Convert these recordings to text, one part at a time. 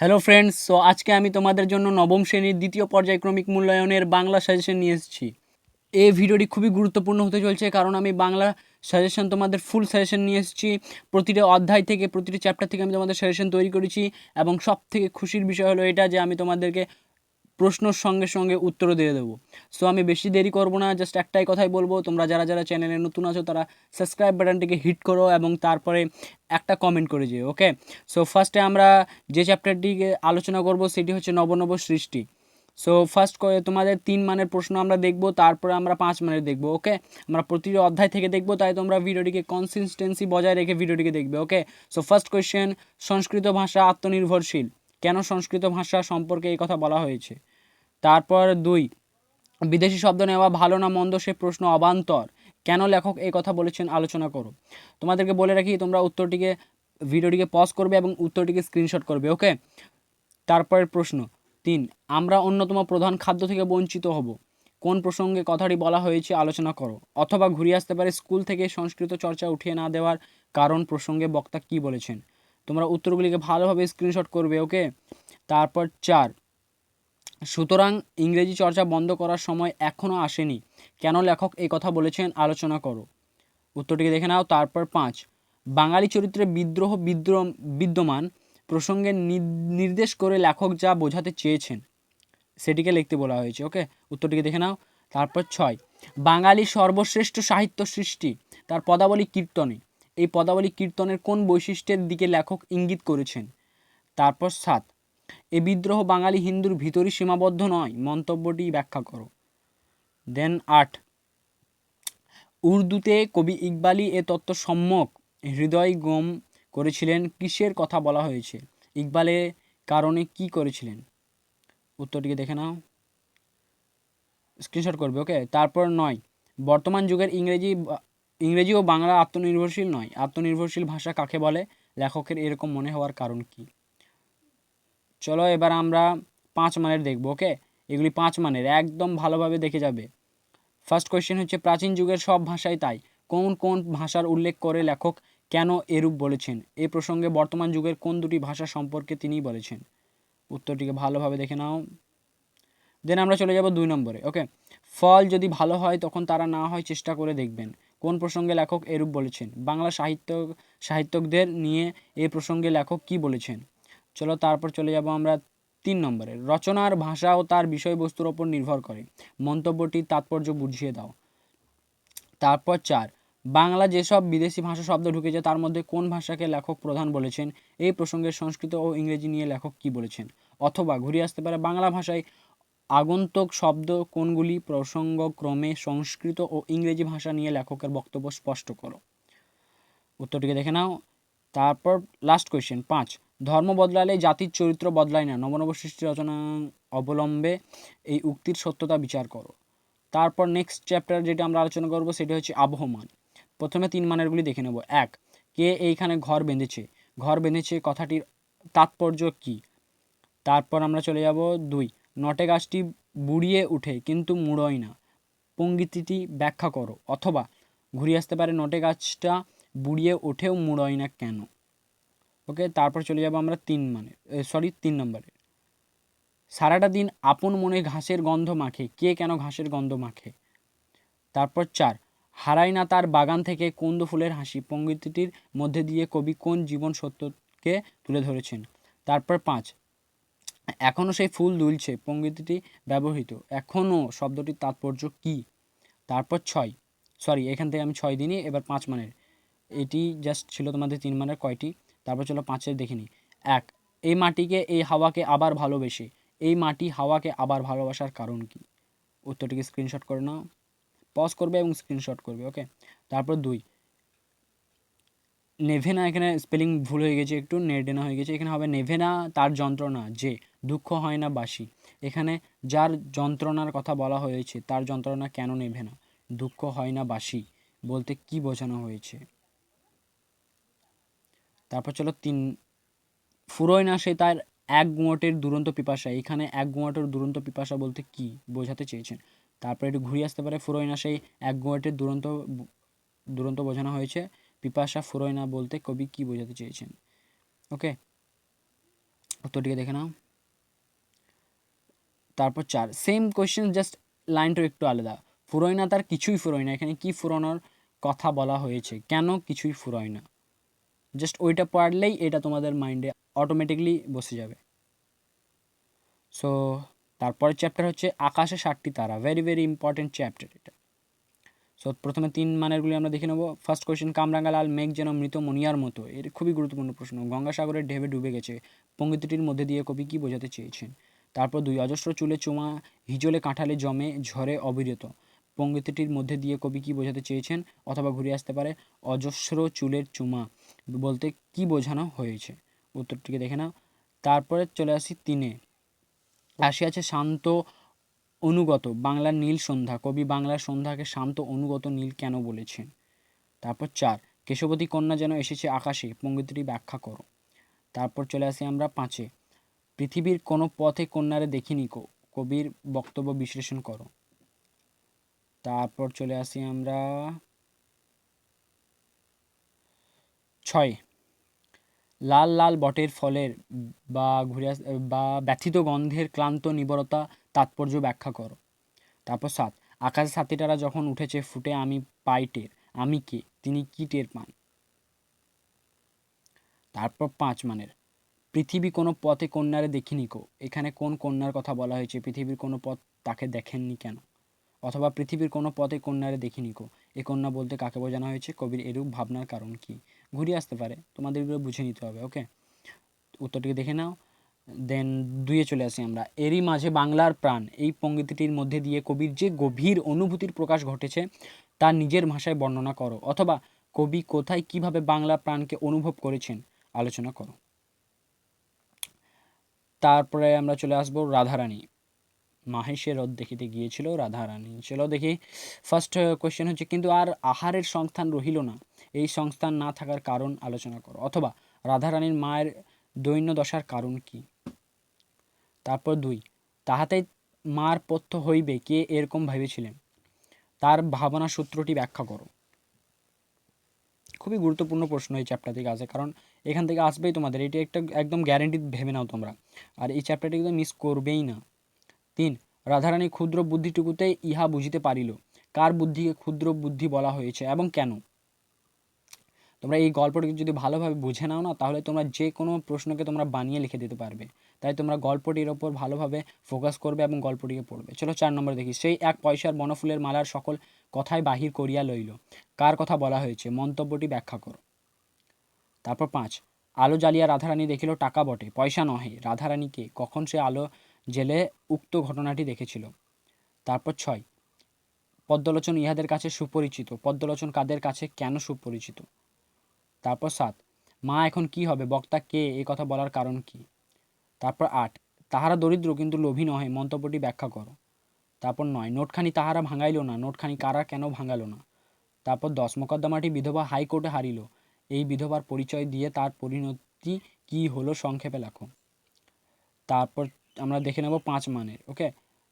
Hello friends so আজকে আমি তোমাদের জন্য নবম শ্রেণির দ্বিতীয় পর্যায়ক্রমিক মূল্যায়নের বাংলা সাজেশন নিয়ে এসেছি। এই ভিডিওটি খুবই গুরুত্বপূর্ণ হতে চলছে কারণ আমি বাংলা সাজেশন তোমাদের ফুল সাজেশন নিয়ে এসেছি। প্রতিটা অধ্যায় থেকে, প্রতিটি চ্যাপ্টার থেকে আমি তোমাদের সাজেশন তৈরি করেছি এবং সব থেকে খুশির বিষয় হলো এটা যে আমি তোমাদেরকে প্রশ্নর সঙ্গে সঙ্গে উত্তর দিয়ে দেবো। সো আমি বেশি দেরি করব না জাস্ট একটাই কথাই বলব, তোমরা যারা যারা চ্যানেলে নতুন আছো, তারা সাবস্ক্রাইব বাটনটিকে হিট করো এবং তারপরে একটা কমেন্ট করে যেও ওকে সো ফার্স্টে আমরা যে চ্যাপ্টারটিকে আলোচনা করব, সেটি হচ্ছে নবনব সৃষ্টি। সো ফার্স্ট তোমাদের তিন মানের প্রশ্ন আমরা দেখব, তারপরে আমরা পাঁচ মানের দেখব ওকে আমরা প্রতিটি অধ্যায় থেকে দেখব, তাই তোমরা ভিডিওটিকে কনসিস্টেন্সি বজায় রেখে ভিডিওটিকে দেখবে okay so first question Sanskrit ভাষা আত্মনির্ভরশীল। কেন সংস্কৃত ভাষা সম্পর্কে এই কথা বলা হয়েছে? তারপর দুই, বিদেশি শব্দ নেওয়া ভালো না মন্দ সে প্রশ্ন অবান্তর। কেন লেখক এই কথা বলেছেন আলোচনা করো। তোমাদেরকে বলে রাখি, তোমরা উত্তরটিকে, ভিডিওটিকে পজ করবে এবং উত্তরটিকে স্ক্রিনশট করবে ওকে তারপরের প্রশ্ন, তিন, আমরা অন্যতম প্রধান খাদ্য থেকে বঞ্চিত হব। কোন প্রসঙ্গে কথাটি বলা হয়েছে আলোচনা করো। অথবা ঘুরিয়ে আসতে পারে স্কুল থেকে সংস্কৃত চর্চা উঠিয়ে না দেওয়ার কারণ প্রসঙ্গে বক্তা কি বলেছেন। তোমরা উত্তরগুলিকে ভালোভাবে স্ক্রিনশট করবে ওকে তারপর চার সুতরাং ইংরেজি চর্চা বন্ধ করার সময় এখনও আসেনি। কেন লেখক এই কথা বলেছেন আলোচনা করো। উত্তরটিকে দেখে নাও, তারপর পাঁচ। বাঙালি চরিত্রে বিদ্রোহ বিদ্রোহ বিদ্যমান প্রসঙ্গে নির্দেশ করে লেখক যা বোঝাতে চেয়েছেন। সেটিকে লিখতে বলা হয়েছে, ওকে? উত্তরটিকে দেখে নাও, তারপর ছয়। বাঙালি সর্বশ্রেষ্ঠ সাহিত্য সৃষ্টি, তার পদাবলী কীর্তনে। এই পদাবলী কীর্তনের কোন বৈশিষ্ট্যের দিকে লেখক ইঙ্গিত করেছেন? তারপর সাত। এ বিদ্রোহ বাঙালি হিন্দুর ভিতরই সীমাবদ্ধ নয়, মন্তব্যটি ব্যাখ্যা করো। দেন আট, উর্দুতে কবি ইকবালি এ তত্ত্ব সম্যক হৃদয় গম করেছিলেন, কিসের কথা বলা হয়েছে? ইকবালের কারণে কি করেছিলেন? উত্তরটিকে দেখে নাও। স্ক্রিনশট করবে ওকে তারপর নয়, বর্তমান যুগের ইংরেজি ইংরেজি ও বাংলা আত্মনির্ভরশীল নয়। আত্মনির্ভরশীল ভাষা কাকে বলে? লেখকের এরকম মনে হওয়ার কারণ কি? চলো এবার আমরা পাঁচ মানের দেখব, ওকে? এগুলি পাঁচ মানের, একদম ভালোভাবে দেখে যাবে। ফার্স্ট কোয়েশ্চেন হচ্ছে, প্রাচীন যুগের সব ভাষাই তাই। কোন কোন ভাষার উল্লেখ করে লেখক কেন এরূপ বলেছেন? এই প্রসঙ্গে বর্তমান যুগের কোন দুটি ভাষা সম্পর্কে তিনি বলেছেন। উত্তরটিকে ভালোভাবে দেখে নাও। দেন আমরা চলে যাব দুই নম্বরে, ওকে? ফল যদি ভালো হয়, তখন তারা না হয় চেষ্টা করে দেখবেন। কোন প্রসঙ্গে লেখক এরূপ বলেছেন? বাংলা সাহিত্য, সাহিত্যকদের নিয়ে এই প্রসঙ্গে লেখক কি বলেছেন? চলো তারপর চলে যাব আমরা তিন নম্বরে। রচনার ভাষা ও তার বিষয়বস্তুর ওপর নির্ভর করে। মন্তব্যটির তাৎপর্য বুঝিয়ে দাও। তারপর চার, বাংলা যেসব বিদেশি ভাষা শব্দ ঢুকেছে, তার মধ্যে কোন ভাষাকে লেখক প্রধান বলেছেন? এই প্রসঙ্গে সংস্কৃত ও ইংরেজি নিয়ে লেখক কি বলেছেন? অথবা ঘুরিয়ে আসতে পারে, বাংলা ভাষায় আগন্তুক শব্দ কোনগুলি? প্রসঙ্গক্রমে সংস্কৃত ও ইংরেজি ভাষা নিয়ে লেখকের বক্তব্য স্পষ্ট করো। উত্তরটিকে দেখে নাও। তারপর লাস্ট কোয়েশ্চেন পাঁচ ধর্ম বদলালে জাতির চরিত্র বদলায় না। নবনব সৃষ্টি রচনা অবলম্বে এই উক্তির সত্যতা বিচার করো। তারপর নেক্সট চ্যাপ্টার যেটা আমরা আলোচনা করব সেটা হচ্ছে আবহমান। প্রথমে তিন মানেরগুলি দেখে নেব। এক, কে এইখানে ঘর বেঁধেছে? ঘর বেঁধেছে কথাটির তাৎপর্য কি? তারপর আমরা চলে যাব দুই, নটে গাছটি বুড়িয়ে উঠে কিন্তু মুড়োয় না। পঙ্গিতিটি ব্যাখ্যা করো। অথবা, ঘুরিয়ে আসতে পারে নটে গাছটা বুড়িয়ে ওঠেও মুড়োয় না কেন? ওকে? তারপর চলে যাব আমরা তিন মানে সরি তিন নম্বরে। সারাটা দিন আপন মনে ঘাসের গন্ধ মাখে। কে কেন ঘাসের গন্ধ মাখে? তারপর চার, হারাই না তার বাগান থেকে কুন্দ ফুলের হাসি। পঙ্গিতিটির মধ্যে দিয়ে কবি কোন জীবন সত্যকে তুলে ধরেছেন? তারপর পাঁচ এখনও সেই ফুল দুলছে, পঙ্গিতিটি ব্যবহৃত। এখনও শব্দটির তাৎপর্য কি? তারপর ছয় সরি এখান থেকে আমি ছয় দিনই এবার পাঁচ মানের। এটি জাস্ট ছিল তোমাদের তিন মানের কয়টি? তারপর চলো পাঁচের দেখে নিই। এক, এই মাটিকে, এই হাওয়াকে আবার ভালোবেসে। এই মাটি হাওয়াকে আবার ভালোবাসার কারণ কি? উত্তরটিকে স্ক্রিনশট করে নাও। পজ করবে এবং স্ক্রিনশট করবে ওকে তারপর দুই, নেভেনা এখানে স্পেলিং ভুল হয়ে গেছে একটু নেডেনা হয়ে গেছে। এখানে হবে নেভেনা, তার যন্ত্রণা, যে, দুঃখ হয় না বাসি। এখানে যার যন্ত্রণার কথা বলা হয়েছে, তার যন্ত্রণা কেন নেভে না দুঃখ হয় না বাসি, বলতে কি বোঝানো হয়েছে? তারপর চলো তিন, ফুরোয় না সে তার এক গুঁয়োটের দুরন্ত পিপাসা। এখানে এক গুঁয়োটের দুরন্ত পিপাসা বলতে কি? বোঝাতে চেয়েছেন। তারপরে একটু ঘুরিয়ে আসতে পারে, ফুরোয় না সেই এক গুঁয়োটের দুরন্ত দুরন্ত বোঝানো হয়েছে। পিপাসা ফুরোয় না বলতে কবি কি বোঝাতে চেয়েছেন? ওকে, উত্তরটিকে দেখে নাও। তারপর চার সেম কোয়েশ্চেন জাস্ট লাইনটা একটু আলাদা। ফুরোয় না তার কিছুই ফুরোয় না। এখানে কি ফুরোনোর কথা বলা হয়েছে? কেন কিছুই ফুরোয় না? জাস্ট ওইটা পড়লেই এটা তোমাদের মাইন্ডে অটোমেটিকলি বসে যাবে। সো তারপরের চ্যাপ্টার হচ্ছে আকাশে ষাটটি তারা। ভেরি ভেরি ইম্পর্টেন্ট চ্যাপ্টার এটা। সো প্রথমে তিন মানেরগুলি আমরা দেখে নেব। ফার্স্ট কোয়েশ্চেন কামরাঙ্গা লাল মেঘ যেন মৃত মনিয়ার মতো। এর খুবই গুরুত্বপূর্ণ প্রশ্ন। গঙ্গাসাগরের ঢেবে ডুবে গেছে। পঙ্ক্তিটির মধ্যে দিয়ে কবি কী বোঝাতে চেয়েছেন? তারপর দুই, অজস্র চুলে চুমা, হিজলে কাঁঠালে জমে ঝরে অবিরত। পঙ্ক্তিটির মধ্যে দিয়ে কবি কী বোঝাতে চেয়েছেন অথবা ঘুরে আসতে পারে? অজস্র চুলের চুমা। বলতে কি বোঝানো হয়েছে? উত্তরটিকে দেখে নাও। তারপরে চলে আসি তিনে। আসিয়াছে শান্ত অনুগত, বাংলার নীল সন্ধ্যা। কবি বাংলার সন্ধ্যাকে শান্ত অনুগত নীল কেন বলেছেন? তারপর চার, কেশবতী কন্যা যেন এসেছে আকাশে, পঙ্গতিটি ব্যাখ্যা করো। তারপর চলে আসি আমরা পাঁচে। পৃথিবীর কোনো পথে কন্যারে দেখিনি কবির বক্তব্য বিশ্লেষণ করো। তারপর চলে আসি আমরা ছয়। লাল লাল বটের ফলের বা ঘুরে বা ব্যথিত গন্ধের ক্লান্ত নিবরতা তাৎপর্য ব্যাখ্যা করো। তারপর সাত। আকাশে সাথীটারা যখন উঠেছে, ফুটে আমি পাই টের। আমি কে? তিনি কি টের পান? তারপর পাঁচ মানের। পৃথিবী কোনো পথে কন্যারে দেখিনি কো। এখানে কোন কন্যার কথা বলা হয়েছে? পৃথিবীর কোনো পথ তাকে দেখেননি কেন? অথবা পৃথিবীর কোনো পথে কন্যারে দেখিনি কো এ কন্যা বলতে কাকে বোঝানো হয়েছে, কবির এরূপ ভাবনার কারণ কি? ঘুরিয়ে আসতে পারে, তোমাদের এগুলো বুঝে নিতে হবে ওকে উত্তরটিকে দেখে নাও। দেন দুইয়ে চলে আসি আমরা। এরই মাঝে বাংলার প্রাণ, এই পঙ্গতিটির মধ্যে দিয়ে কবির যে গভীর অনুভূতির প্রকাশ ঘটেছে, তা নিজের ভাষায় বর্ণনা করো, অথবা কবি কোথায় কীভাবে বাংলা প্রাণকে অনুভব করেছেন, আলোচনা করো। তারপরে আমরা চলে আসব রাধারানী। মাহেশের রথ দেখিতে গিয়েছিল রাধারানী। চলো দেখি ফার্স্ট কোয়েশ্চেন হচ্ছে, কিন্তু আর আহারের সংস্থান রহিল না। এই সংস্থান না থাকার কারণ আলোচনা করো। অথবা, রাধারানীর মায়ের দৈন্য দশার কারণ কি? তারপর দুই, তাহাতে মার পথ্য হইবে, কে এরকম ভেবেছিলেন? তার ভাবনা সূত্রটি ব্যাখ্যা করো। খুবই গুরুত্বপূর্ণ প্রশ্ন এই চ্যাপ্টার থেকে আসে, কারণ এখান থেকে আসবেই তোমাদের। এটি একটা একদম গ্যারেন্টি ভেবে নাও তোমরা। আর এই চ্যাপ্টারটি কিন্তু মিস করবেই না। তিন, রাধারানী ক্ষুদ্র বুদ্ধিটুকুতে ইহা বুঝিতে পারিল। কার বুদ্ধিকে ক্ষুদ্র বুদ্ধি বলা হয়েছে এবং কেন? তোমরা এই গল্পটিকে যদি ভালোভাবে বুঝে নাও না, তাহলে তোমরা যে কোনো প্রশ্নকে তোমরা বানিয়ে লিখে দিতে পারবে। তাই তোমরা গল্পটির ওপর ভালোভাবে ফোকাস করবে এবং গল্পটিকে পড়বে। চলো চার নম্বর দেখি। সেই এক পয়সার বনফুলের মালার সকল কথাই বাহির করিয়া লইল। কার কথা বলা হয়েছে? মন্তব্যটি ব্যাখ্যা করো। তারপর পাঁচ, আলো জ্বালিয়া রাধারানী দেখিল টাকা বটে, পয়সা নহে। রাধারানীকে কখন সে আলো জেলে উক্ত ঘটনাটি দেখেছিল। তারপর ছয়, পদ্মলোচন ইহাদের কাছে সুপরিচিত। পদ্মলোচন কাদের কাছে কেন সুপরিচিত? তারপর সাত, মা এখন কি হবে? বক্তা কে? এ কথা বলার কারণ কি? তারপর আট, তাহারা দরিদ্র কিন্তু লোভী নহে, মন্তব্যটি ব্যাখ্যা করো। তারপর নয়, নোটখানি তাহারা ভাঙাইল না, নোটখানি কারা কেন ভাঙালো না? তারপর দশ, মোকদ্দমাটি বিধবা হাইকোর্টে হারিল। এই বিধবার পরিচয় দিয়ে তার পরিণতি কি হলো সংক্ষেপে লেখো। তারপর আমরা দেখে নেব পাঁচ মানের ওকে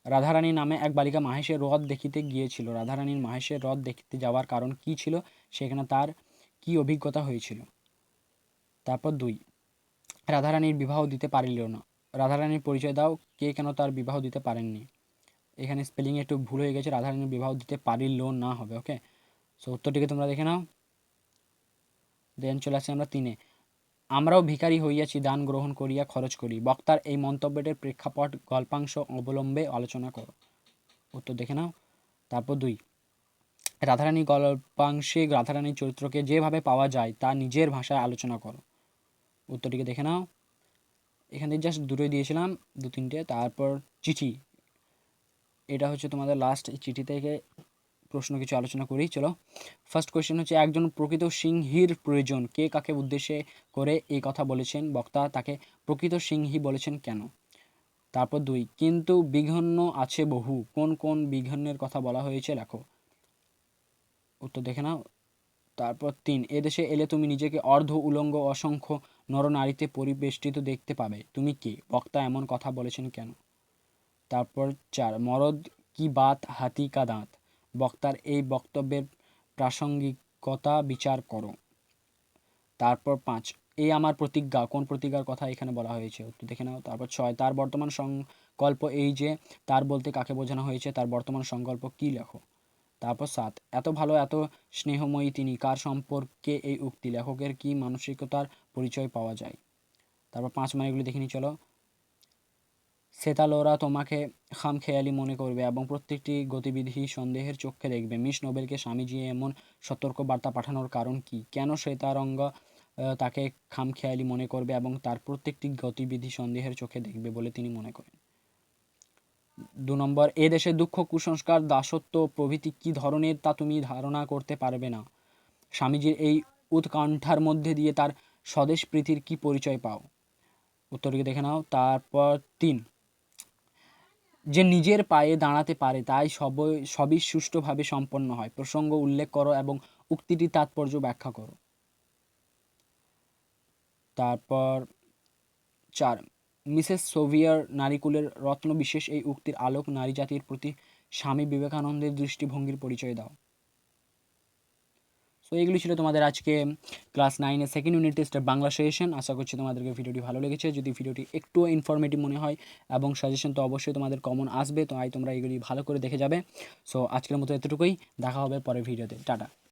রাধারানী নামে এক বালিকা মাহেশের হ্রদ দেখিতে গিয়েছিল। রাধারানীর মাহেশের হ্রদ দেখতে যাওয়ার কারণ কি ছিল? সেখানে তার কি অভিজ্ঞতা হয়েছিল? তারপর দুই, রাধারানীর বিবাহ দিতে পারিল না। রাধারানীর পরিচয় দাও, কে কেন তার বিবাহ দিতে পারেননি? এখানে স্পেলিং একটু ভুল হয়ে গেছে, রাধারানীর বিবাহ দিতে পারিল না হবে ওকে সো উত্তরটিকে তোমরা দেখে নাও। দেন চলে আসছি আমরা তিনে। আমরাও ভিখারি হইয়াছি, দান গ্রহণ করিয়া খরচ করি। বক্তার এই মন্তব্যটির প্রেক্ষাপট গল্পাংশ অবলম্বে আলোচনা করো। উত্তর দেখে নাও। তারপর দুই। রাধারানী গল্পাংশে রাধারানীর চরিত্রকে যেভাবে পাওয়া যায়, তা নিজের ভাষায় আলোচনা করো। উত্তরটিকে দেখে নাও। এখান থেকে জাস্ট দুটোই দিয়েছিলাম দু তিনটে তারপর চিঠি। এটা হচ্ছে তোমাদের লাস্ট চিঠি থেকে প্রশ্ন কিছু আলোচনা করি চলো। ফার্স্ট কোয়েশ্চেন হচ্ছে, একজন প্রকৃত সিংহীর প্রয়োজন। কে কাকে উদ্দেশ্যে করে এই কথা বলেছেন? বক্তা তাকে প্রকৃত সিংহী বলেছেন কেন? তারপর দুই, কিন্তু বিঘ্ন আছে বহু। কোন কোন বিঘ্নের কথা বলা হয়েছে? লেখো। উত্তর দেখে নাও। তারপর তিন, এদেশে এলে তুমি নিজেকে অর্ধ, উলঙ্গ, অসংখ্য নরনারীতে পরিবেষ্টিত দেখতে পাবে। তুমি কে? বক্তা এমন কথা বলেছেন কেন? তারপর চার, মরদ কি বাত, হাতি কা দাঁত? বক্তার এই বক্তব্যের প্রাসঙ্গিকতা বিচার করো। তারপর পাঁচ, এই আমার প্রতিজ্ঞা, কোন প্রতিজ্ঞার কথা এখানে বলা হয়েছে? একটু দেখে নাও। তারপর ছয়, তার বর্তমান সংকল্প এই যে, তার বলতে কাকে বোঝানো হয়েছে? তার বর্তমান সংকল্প কী লেখো? তারপর সাত, এত ভালো, এত স্নেহময়ী তিনি, কার সম্পর্কে এই উক্তি? লেখকের কি মানসিকতার পরিচয় পাওয়া যায়? তারপর পাঁচ মানে এগুলি দেখিনি চলো। সেতালোরা তোমাকে খামখেয়ালি মনে করবে এবং প্রত্যেকটি গতিবিধি সন্দেহের চোখে দেখবে। মিস নোবেলকে স্বামীজি এমন সতর্ক বার্তা পাঠানোর কারণ কি? কেন শ্বেতারঙ্গ তাকে খামখেয়ালি মনে করবে এবং তার প্রত্যেকটি গতিবিধি সন্দেহের চোখে দেখবে বলে তিনি মনে করেন? দু নম্বর, এ দেশে দুঃখ কুসংস্কার, দাসত্ব, প্রভৃতি কি ধরনের তা তুমি ধারণা করতে পারবে না? স্বামীজির এই উৎকণ্ঠার মধ্যে দিয়ে তার স্বদেশ প্রীতির কি পরিচয় পাও? উত্তরকে দেখে নাও। তারপর তিন যে নিজের পায়ে দাঁড়াতে পারে, তাই সব, সবই সুষ্ঠুভাবে সম্পন্ন হয়। প্রসঙ্গ উল্লেখ করো এবং উক্তিটির তাৎপর্য ব্যাখ্যা করো। তারপর চার, মিসেস সোভিয়ার নারীকুলের রত্ন বিশেষ এই উক্তির আলোক নারী জাতির প্রতি স্বামী বিবেকানন্দের দৃষ্টিভঙ্গির পরিচয় দাও। সো এগুলি ছিল তোমাদের আজকে ক্লাস নাইনের সেকেন্ড ইউনিট টেস্টের বাংলা সেশন আশা করছি তোমাদেরকে ভিডিওটি ভালো লেগেছে। যদি ভিডিওটি একটু ইনফরমেটিভ মনে হয় এবং সাজেশন তো অবশ্যই তোমাদের কমন আসবে। তো আই তোমরা এগুলি ভালো করে দেখে যাবে। সো আজকের মতো এতটুকুই। দেখা হবে পরের ভিডিওতে। টাটা।